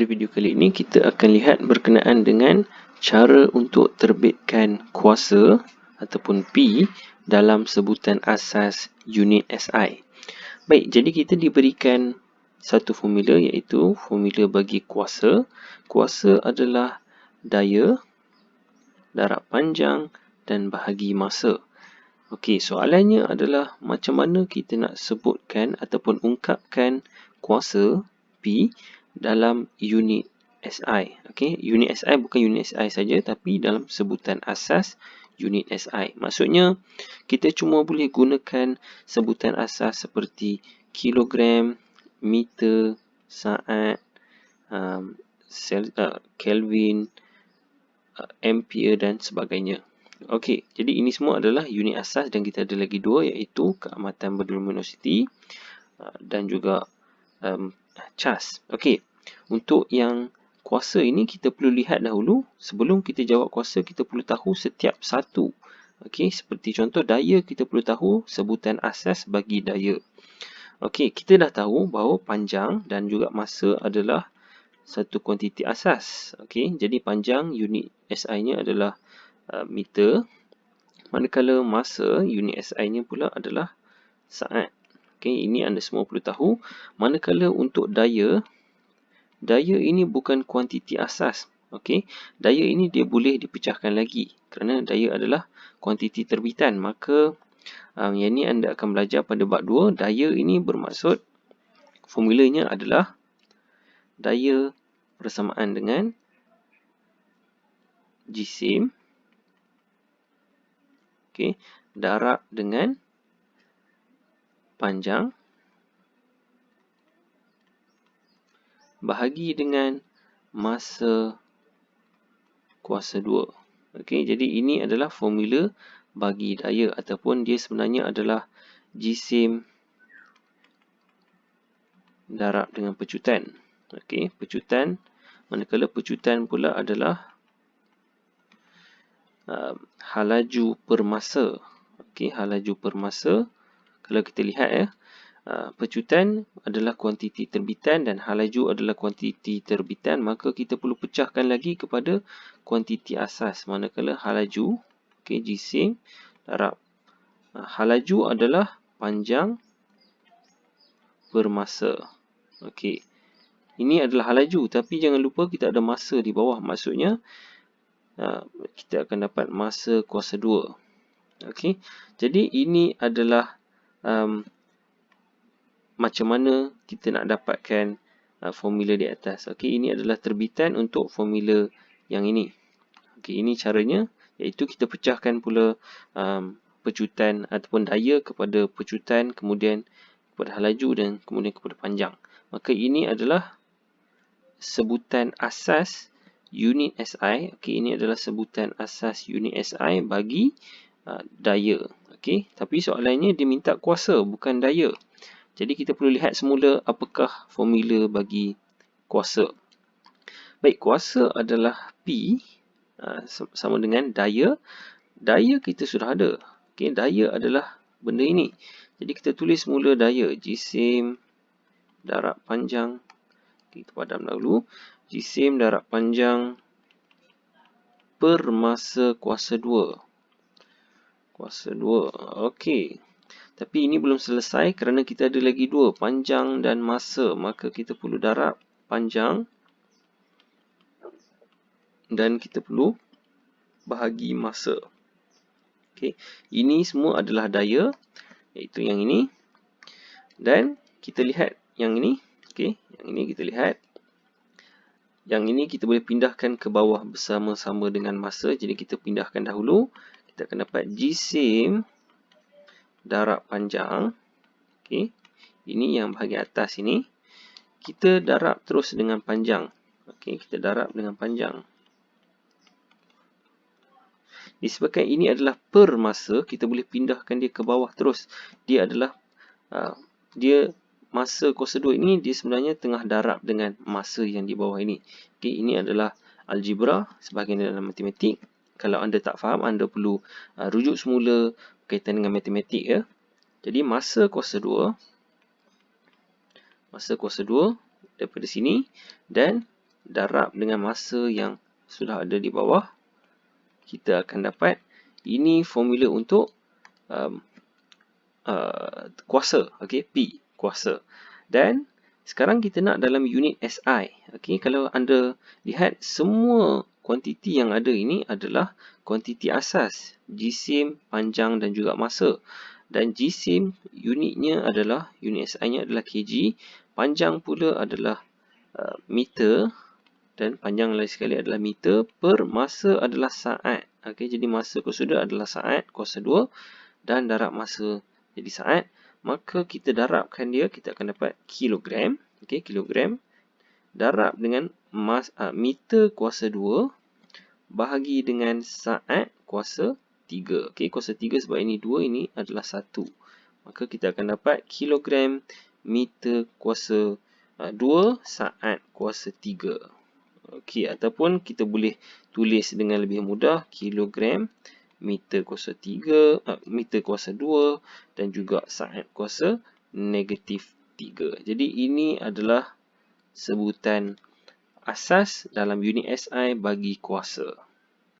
pada video kali ini kita akan lihat berkenaan dengan cara untuk terbitkan kuasa ataupun P dalam sebutan asas unit SI. Baik, jadi kita diberikan satu formula iaitu formula bagi kuasa. Kuasa adalah daya, darab panjang dan bahagi masa. Okey, soalannya adalah macam mana kita nak sebutkan ataupun ungkapkan kuasa P dalam unit SI. Okey, unit SI bukan unit SI saja tapi dalam sebutan asas unit SI. Maksudnya kita cuma boleh gunakan sebutan asas seperti kilogram, meter, saat, um, sel, uh, Kelvin, uh, ampere dan sebagainya. Okey, jadi ini semua adalah unit asas dan kita ada lagi dua iaitu keamatan berluminosity uh, dan juga um, cas. Okey, untuk yang kuasa ini kita perlu lihat dahulu. Sebelum kita jawab kuasa, kita perlu tahu setiap satu. Okey, seperti contoh daya kita perlu tahu sebutan asas bagi daya. Okey, kita dah tahu bahawa panjang dan juga masa adalah satu kuantiti asas. Okey, jadi panjang unit SI-nya adalah uh, meter. Manakala masa unit SI-nya pula adalah saat. Okey, ini anda semua perlu tahu. Manakala untuk daya, daya ini bukan kuantiti asas. Okey, daya ini dia boleh dipecahkan lagi kerana daya adalah kuantiti terbitan. Maka um, yang ini anda akan belajar pada bab 2. Daya ini bermaksud formulanya adalah daya bersamaan dengan jisim okey darab dengan panjang bahagi dengan masa kuasa 2. Okey, jadi ini adalah formula bagi daya ataupun dia sebenarnya adalah jisim darab dengan pecutan. Okey, pecutan manakala pecutan pula adalah uh, halaju per masa. Okey, halaju per masa. Kalau kita lihat ya, Uh, pecutan adalah kuantiti terbitan dan halaju adalah kuantiti terbitan maka kita perlu pecahkan lagi kepada kuantiti asas. Manakala halaju okey jisim darab. Halaju adalah panjang per masa okey. Ini adalah halaju tapi jangan lupa kita ada masa di bawah. Maksudnya uh, kita akan dapat masa kuasa 2 okey. Jadi ini adalah um, macam mana kita nak dapatkan uh, formula di atas. Okey, ini adalah terbitan untuk formula yang ini. Okey, ini caranya iaitu kita pecahkan pula um, pecutan ataupun daya kepada pecutan kemudian kepada halaju dan kemudian kepada panjang. Maka ini adalah sebutan asas unit SI. Okey, ini adalah sebutan asas unit SI bagi uh, daya. Okey, tapi soalannya dia minta kuasa bukan daya. Jadi kita perlu lihat semula apakah formula bagi kuasa. Baik, kuasa adalah P uh, sama dengan daya. Daya kita sudah ada. Okay, daya adalah benda ini. Jadi kita tulis semula daya. Jisim darab panjang. Kita padam dahulu. Jisim darab panjang per masa kuasa 2. Kuasa 2. Okey. Tapi ini belum selesai kerana kita ada lagi dua, panjang dan masa. Maka kita perlu darab panjang dan kita perlu bahagi masa. Okay. Ini semua adalah daya, iaitu yang ini. Dan kita lihat yang ini. Okay. Yang ini kita lihat. Yang ini kita boleh pindahkan ke bawah bersama-sama dengan masa. Jadi kita pindahkan dahulu. Kita akan dapat jisim darab panjang. Okey. Ini yang bahagian atas ini. Kita darab terus dengan panjang. Okey, kita darab dengan panjang. Disebabkan ini adalah per masa, kita boleh pindahkan dia ke bawah terus. Dia adalah uh, dia masa kuasa 2 ini dia sebenarnya tengah darab dengan masa yang di bawah ini. Okey, ini adalah algebra sebahagian dalam matematik. Kalau anda tak faham, anda perlu uh, rujuk semula berkaitan dengan matematik ya. Jadi masa kuasa 2 masa kuasa 2 daripada sini dan darab dengan masa yang sudah ada di bawah, kita akan dapat ini formula untuk um, uh, kuasa, okay, P, kuasa. Dan sekarang kita nak dalam unit SI. Okay, kalau anda lihat semua kuantiti yang ada ini adalah kuantiti asas, jisim, panjang dan juga masa. Dan jisim unitnya adalah, unit SI-nya adalah kg, panjang pula adalah uh, meter. Dan panjang lagi sekali adalah meter. Per masa adalah saat. Okay, jadi masa kuasa 2 adalah saat kuasa 2 dan darab masa jadi saat. Maka kita darabkan dia kita akan dapat kilogram. Okey kilogram. Darab dengan mas, uh, meter kuasa 2 bahagi dengan saat kuasa 3 okey kuasa 3 sebab ini 2 ini adalah 1 maka kita akan dapat kilogram meter kuasa uh, 2 saat kuasa 3 okey ataupun kita boleh tulis dengan lebih mudah kilogram meter kuasa 3, uh, meter kuasa 2 dan juga saat kuasa negatif 3. Jadi ini adalah sebutan asas dalam unit SI bagi kuasa.